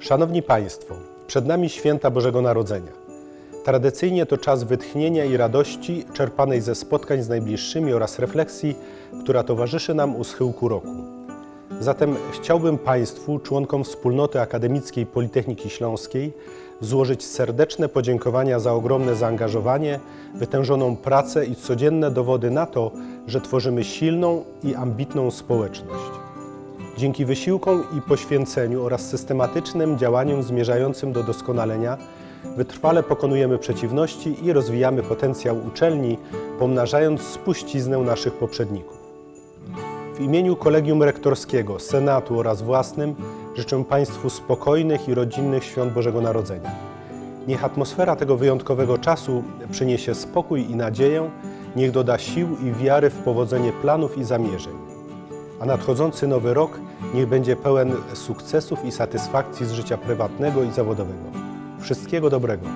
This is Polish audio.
Szanowni Państwo, przed nami święta Bożego Narodzenia. Tradycyjnie to czas wytchnienia i radości czerpanej ze spotkań z najbliższymi oraz refleksji, która towarzyszy nam u schyłku roku. Zatem chciałbym Państwu, członkom wspólnoty akademickiej Politechniki Śląskiej, złożyć serdeczne podziękowania za ogromne zaangażowanie, wytężoną pracę i codzienne dowody na to, że tworzymy silną i ambitną społeczność. Dzięki wysiłkom i poświęceniu oraz systematycznym działaniom zmierzającym do doskonalenia, wytrwale pokonujemy przeciwności i rozwijamy potencjał uczelni, pomnażając spuściznę naszych poprzedników. W imieniu Kolegium Rektorskiego, Senatu oraz własnym życzę Państwu spokojnych i rodzinnych świąt Bożego Narodzenia. Niech atmosfera tego wyjątkowego czasu przyniesie spokój i nadzieję, niech doda sił i wiary w powodzenie planów i zamierzeń. A nadchodzący nowy rok niech będzie pełen sukcesów i satysfakcji z życia prywatnego i zawodowego. Wszystkiego dobrego.